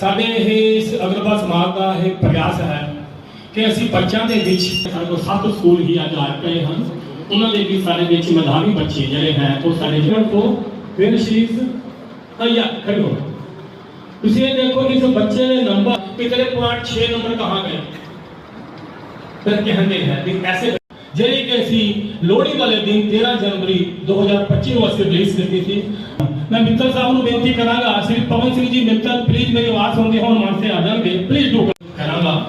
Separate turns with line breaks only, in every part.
ਸਾਡੇ ਇਹ ਇਸ ਸਮਾਜ ਦਾ ਇਹ ਪ੍ਰਯਾਸ ਹੈ ਕਿ ਅਸੀਂ ਬੱਚਿਆਂ ਦੇ ਵਿੱਚ ਸਾਡੇ ਕੋਲ ਸੱਤ ਸਕੂਲ ਹੀ ਅੱਜ ਆ ਪਏ ਹਨ। ਉਹਨਾਂ ਦੇ ਵੀ ਸਾਰੇ ਵਿੱਚ ਮਧਾਵੀ ਬੱਚੇ ਜਿਹੜੇ ਹੈ, ਉਹ ਸਾਡੇ ਜੀਵਨ ਤੋਂ ਫਿਰ ਸ਼ੀਜ਼ ਅਇਆ ਖੜੇ ਤੁਸੀਂ ਇਹ ਦੇਖੋ ਇਸ ਬੱਚੇ ਦੇ ਨੰਬਰ ਕਿਤਨੇ ਪੁਆਇੰਟ 6 ਨੰਬਰ ਕਹਾਂ ਗਏ? ਫਿਰ ਕਹਿੰਦੇ ਹੈ ਕਿ ਐਸੇ ਜਿਹੜੀ ਕਿ ਅਸੀਂ ਲੋਹੜੀ ਵਾਲੇ ਦਿਨ 13 ਜਨਵਰੀ 2025 ਨੂੰ ਅਸੀਂ ਰਿਲੀਜ਼ ਕੀਤੀ ਸੀ। ਮੈਂ ਮਿੱਤਲ ਸਾਹਿਬ ਨੂੰ ਬੇਨਤੀ ਕਰਾਂਗਾ, ਸ੍ਰੀ ਪਵਨ ਸਿੰਘ ਜੀ, ਮਿੱਤਲ ਪਲੀਜ਼ ਮੇਰੀ ਆਵਾਜ਼ ਸੁਣਦੇ ਹੋਣ ਮਨ ਆ ਜਾਣਗੇ। ਪਲੀਜ਼ ਡੂ ਕਰਾਂਗਾ।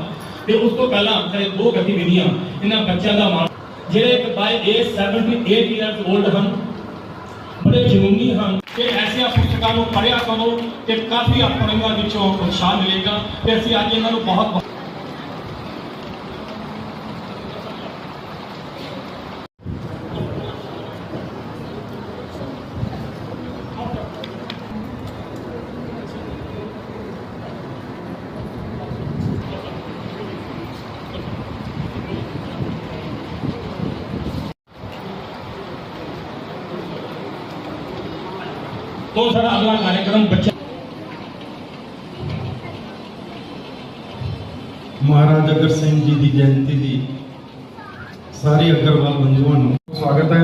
ਤੇ ਉਸ ਤੋਂ ਪਹਿਲਾਂ ਸਾਡੇ ਦੋ ਗਤੀਵਿਧੀਆਂ, ਇਹਨਾਂ ਬੱਚਿਆਂ ਦਾ ਮਾਣ। ਜਿਹੜੇ ਇੱਕ ਬਾਈ ਏਜ 78 ਇਅਰਸ 올ਡ ਹਨ, ਬੜੇ ਜਨੂਨੀ ਹਨ। ਤੇ ਐਸੀਆਂ ਪੁਸਤਕਾਂ ਨੂੰ ਪੜ੍ਹਿਆ ਕਰੋ ਤੇ ਕਾਫੀ ਆਪਣੀਆਂ ਵਿੱਚੋਂ ਉਤਸ਼ਾਹ ਮਿਲੇਗਾ। ਤੇ ਅਸੀਂ ਅੱਜ ਇਹਨਾਂ ਨੂੰ ਬਹੁਤ ਤੋਂ ਸਾਡਾ ਅਗਲਾ ਕਾਰਜਕ੍ਰਮ ਬੱਚਾ
ਮਹਾਰਾਜਾ ਅਗਰ ਸਿੰਘ ਜੀ ਦੀ ਜਯੰਤੀ ਦੀ ਸਾਰੇ ਅਗਰਵਾਲ ਬੰਧੂਆਂ ਨੂੰ ਸਵਾਗਤ ਹੈ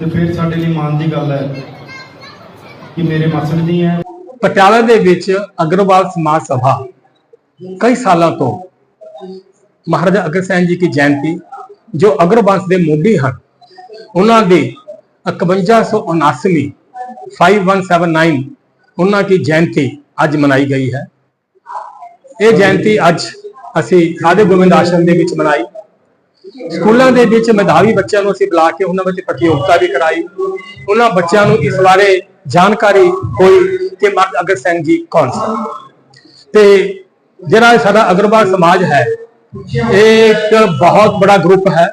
ਤੇ ਫਿਰ ਸਾਡੇ ਲਈ ਮਾਣ ਦੀ ਗੱਲ ਹੈ ਕਿ ਮੇਰੇ ਮਾਸੜ ਜੀ ਹੈ।
ਪਟਿਆਲਾ ਦੇ ਵਿੱਚ ਅਗਰਵਾਲ ਸਮਾਜ ਸਭਾ ਕਈ ਸਾਲਾਂ ਤੋਂ ਮਹਾਰਾਜਾ ਅਗਰਸੈਨ ਜੀ ਦੀ ਜਯੰਤੀ ਜੋ ਅਗਰਵੰਸ਼ ਦੇ ਮੋਢੀ ਹਨ ਉਹਨਾਂ ਦੀ 5179ਵੀਂ 5179 ਉਹਨਾਂ ਦੀ ਜਯੰਤੀ ਅੱਜ ਮਨਾਈ ਗਈ ਹੈ ਇਹ ਜਯੰਤੀ ਅੱਜ ਅਸੀਂ ਸਾਦੇ ਗੋਬਿੰਦ ਆਸ਼ਰਮ ਦੇ ਵਿੱਚ ਮਨਾਈ ਸਕੂਲਾਂ ਦੇ ਵਿੱਚ ਮੈਧਾਵੀ ਬੱਚਿਆਂ ਨੂੰ ਅਸੀਂ ਬੁਲਾ ਕੇ ਉਹਨਾਂ ਵਿੱਚ ਪ੍ਰਤੀਯੋਗਤਾ ਵੀ ਕਰਾਈ ਉਹਨਾਂ ਬੱਚਿਆਂ ਨੂੰ ਇਸ ਬਾਰੇ ਜਾਣਕਾਰੀ ਹੋਈ ਕਿ ਮਰਦ ਅਗਰ ਸਿੰਘ ਜੀ ਕੌਣ ਸਨ ਤੇ ਜਿਹੜਾ ਸਾਡਾ ਅਗਰਵਾਲ ਸਮਾਜ ਹੈ ਇਹ ਇੱਕ ਬਹੁਤ ਬੜਾ ਗਰੁੱਪ ਹੈ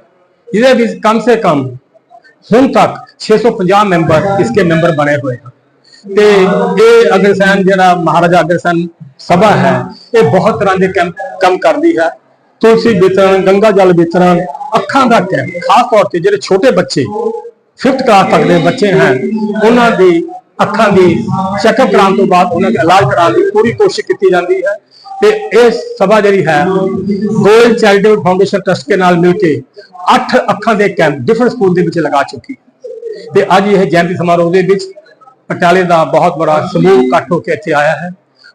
ਜਿਹਦੇ ਵਿੱਚ ਕਮ ਸੇ ਕਮ ਹੁਣ ਤੱਕ 650 ਮੈਂਬਰ ਇਸਕੇ ਮੈਂਬਰ ਬਣੇ ਹੋਏ ਹਨ। ਤੇ ਇਹ ਅਗਰਸੈਨ ਜਿਹੜਾ ਮਹਾਰਾਜਾ ਅਗਰਸੈਨ ਸਭਾ ਹੈ, ਇਹ ਬਹੁਤ ਤਰ੍ਹਾਂ ਦੇ ਕੰਮ ਕਰਦੀ ਹੈ। ਤੁਲਸੀ ਵਿਤਰਨ, ਗੰਗਾ ਜਲ ਵਿਤਰਨ, ਅੱਖਾਂ ਦਾ ਕੈਂਪ ਖਾਸ ਤੌਰ ਤੇ ਜਿਹੜੇ ਛੋਟੇ ਬੱਚੇ, ਫਿਫਥ ਕਲਾਸ ਤੱਕ ਦੇ ਬੱਚੇ ਹਨ, ਉਹਨਾਂ ਦੀ ਅੱਖਾਂ ਦੀ ਚੈੱਕਅਪ ਕਰਾਉਣ ਤੋਂ ਬਾਅਦ ਉਹਨਾਂ ਦਾ ਇਲਾਜ ਕਰਾਉਣ ਦੀ ਪੂਰੀ ਕੋਸ਼ਿਸ਼ ਕੀਤੀ ਜਾਂਦੀ ਹੈ। ਤੇ ਇਹ ਸਭਾ ਜਿਹੜੀ ਹੈ ਗੋਇਲ ਚੈਰੀਟੇਬਲ ਫਾਊਂਡੇਸ਼ਨ ਟਰਸਟ ਦੇ ਨਾਲ ਮਿਲ ਕੇ 8 ਅੱਖਾਂ ਦੇ ਕੈਂਪ ਡਿਫਰੈਂਟ ਸਕੂਲ ਦੇ ਵਿੱਚ ਲਗਾ ਚੁੱਕੀ। ਹੈ ਤੇ ਅੱਜ ਇਹ ਜਯੰਤੀ ਸਮਾਰੋਹ ਦੇ ਵਿੱਚ ਪਟਿਆਲੇ ਦਾ ਬਹੁਤ ਬੜਾ ਸਮੂਹ ਇਕੱਠ ਹੋ ਕੇ ਇੱਥੇ ਆਇਆ ਹੈ।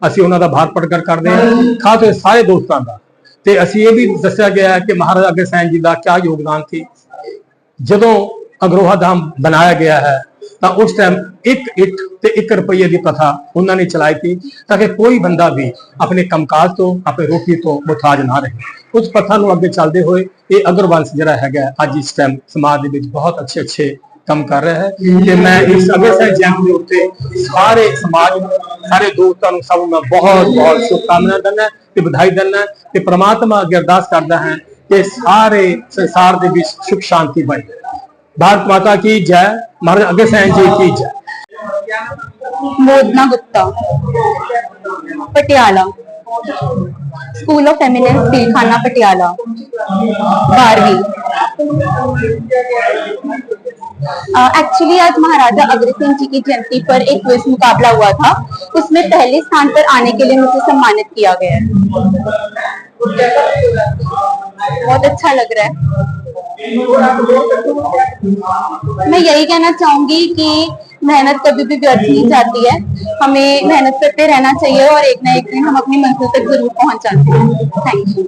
ਅਸੀਂ ਉਹਨਾਂ ਦਾ ਭਾਰ ਪ੍ਰਗਟ ਕਰਦੇ ਹਾਂ, ਖਾਸ ਕਰਕੇ ਸਾਰੇ ਦੋਸਤਾਂ ਦਾ। ਤੇ ਅਸੀਂ ਇਹ ਵੀ ਦੱਸਿਆ ਗਿਆ ਹੈ ਕਿ ਮਹਾਰਾਜਾ ਅਗਰਸੈਨ ਜੀ ਦਾ ਕਿਆ ਯੋਗਦਾਨ ਸੀ। ਜਦੋਂ ਅਗਰੋਹਾ ਧਾਮ ਬਣਾਇਆ ਗਿਆ ਹੈ ਤਾਂ ਉਸ ਟਾਈਮ ਇੱਕ ਇੱਟ ਤੇ 1 ਰੁਪਏ ਦੀ ਪ੍ਰਥਾ ਉਹਨਾਂ ਨੇ ਚਲਾਈ ਸੀ ਤਾਂ ਕਿ ਕੋਈ ਬੰਦਾ ਵੀ ਆਪਣੇ ਕੰਮਕਾਜ ਤੋਂ, ਆਪਣੇ ਰੋਟੀ ਤੋਂ ਮੁਤਾਜ ਨਾ ਰਹੇ। ਉਸ ਪ੍ਰਥਾ ਨੂੰ ਅੱਗੇ ਚੱਲਦੇ ਹੋਏ ਇਹ ਅਗਰਵੰਸ਼ ਜਿਹੜਾ ਹੈਗਾ ਅੱਜ ਇਸ ਟਾਈਮ ਸਮਾਜ ਦੇ ਵਿੱਚ ਬਹੁਤ ਅੱਛੇ ਅੱਛੇ ਕੰਮ ਕਰ ਰਿਹਾ ਹੈ। ਤੇ ਮੈਂ ਇਸ ਅਗਰਸੈਨ ਜੈਮ ਦੇ ਉੱਤੇ ਸਾਰੇ ਸਮਾਜ ਨੂੰ, ਸਾਰੇ ਦੋਸਤਾਂ ਨੂੰ ਸਭ ਨੂੰ ਮੈਂ ਬਹੁਤ ਬਹੁਤ ਸ਼ੁਭਕਾਮਨਾ ਦਿੰਦਾ ਤੇ ਵਧਾਈ ਦਿੰਦਾ ਤੇ ਪ੍ਰਮਾਤਮਾ ਅੱਗੇ ਅਰਦਾਸ ਕਰਦਾ ਹੈ ਕਿ ਸਾਰੇ ਸੰਸਾਰ ਦੇ ਵਿੱਚ ਸੁਖ ਸ਼ਾਂਤੀ ਬਣੇ। भारत माता की जय, महाराज अग्रसेन जी की जय।
Modna Gupta, Patiala school of eminence Tilkhana Patiala, बारहवीं। एक्चुअली आज महाराजा अग्रसेन जी की जयंती पर एक क्विज मुकाबला हुआ था। उसमें पहले स्थान पर आने के लिए मुझे सम्मानित किया गया है। बहुत अच्छा लग रहा है। मैं यही कहना चाहूँगी कि मेहनत कभी भी व्यर्थ नहीं जाती है। हमें मेहनत करते रहना चाहिए और एक ना एक दिन हम अपनी मंजिल तक ज़रूर पहुँच जाते हैं। Thank you